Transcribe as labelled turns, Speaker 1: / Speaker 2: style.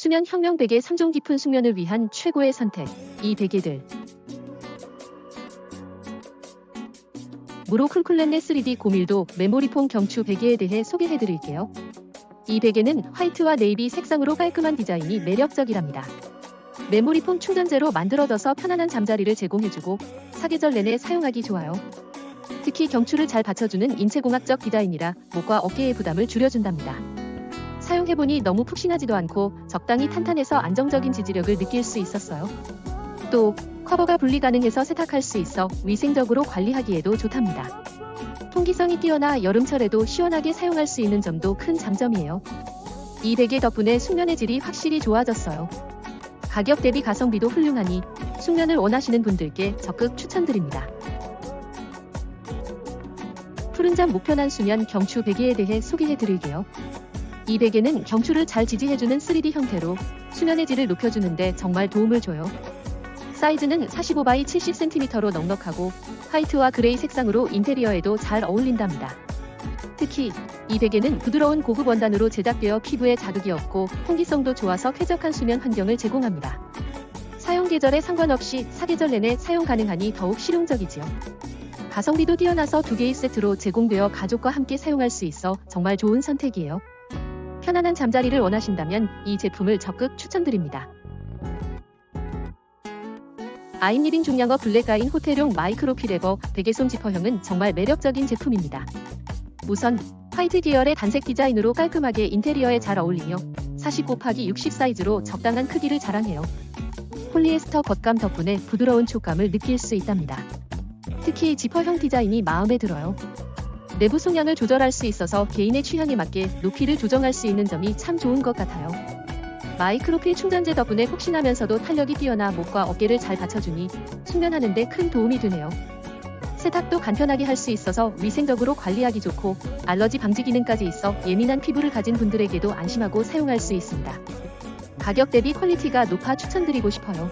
Speaker 1: 수면 혁명 베개 3종 깊은 숙면을 위한 최고의 선택. 이 베개들. 무로 쿨쿨렛네 3D 고밀도 메모리폼 경추 베개에 대해 소개해 드릴게요. 이 베개는 화이트와 네이비 색상으로 깔끔한 디자인이 매력적이랍니다. 메모리폼 충전재로 만들어져서 편안한 잠자리를 제공해주고 사계절 내내 사용하기 좋아요. 특히 경추를 잘 받쳐주는 인체공학적 디자인이라 목과 어깨의 부담을 줄여준답니다. 사용해보니 너무 푹신하지도 않고 적당히 탄탄해서 안정적인 지지력을 느낄 수 있었어요. 또 커버가 분리 가능해서 세탁할 수 있어 위생적으로 관리하기에도 좋답니다. 통기성이 뛰어나 여름철에도 시원하게 사용할 수 있는 점도 큰 장점이에요. 이 베개 덕분에 숙면의 질이 확실히 좋아졌어요. 가격 대비 가성비도 훌륭하니 숙면을 원하시는 분들께 적극 추천드립니다. 푸른 잠 목편한 수면 경추 베개에 대해 소개해 드릴게요. 이 베개는 경추를 잘 지지해주는 3D 형태로 수면의 질을 높여주는데 정말 도움을 줘요. 사이즈는 45바이 70cm로 넉넉하고 화이트와 그레이 색상으로 인테리어에도 잘 어울린답니다. 특히 이 베개는 부드러운 고급 원단으로 제작되어 피부에 자극이 없고 통기성도 좋아서 쾌적한 수면 환경을 제공합니다. 사용 계절에 상관없이 사계절 내내 사용 가능하니 더욱 실용적이지요. 가성비도 뛰어나서 두 개의 세트로 제공되어 가족과 함께 사용할 수 있어 정말 좋은 선택이에요. 편안한 잠자리를 원하신다면 이 제품을 적극 추천드립니다. 아임리빙 중량어 블랙아인 호텔용 마이크로 피레버 베개솜 지퍼형은 정말 매력적인 제품입니다. 우선 화이트 계열의 단색 디자인으로 깔끔하게 인테리어에 잘 어울리며 40 곱하기 60 사이즈로 적당한 크기를 자랑해요. 폴리에스터 겉감 덕분에 부드러운 촉감을 느낄 수 있답니다. 특히 지퍼형 디자인이 마음에 들어요. 내부 송량을 조절할 수 있어서 개인의 취향에 맞게 높이를 조정할 수 있는 점이 참 좋은 것 같아요. 마이크로필 충전재 덕분에 푹신하면서도 탄력이 뛰어나 목과 어깨를 잘 받쳐주니 숙면하는데 큰 도움이 되네요. 세탁도 간편하게 할 수 있어서 위생적으로 관리하기 좋고 알러지 방지 기능까지 있어 예민한 피부를 가진 분들에게도 안심하고 사용할 수 있습니다. 가격 대비 퀄리티가 높아 추천드리고 싶어요.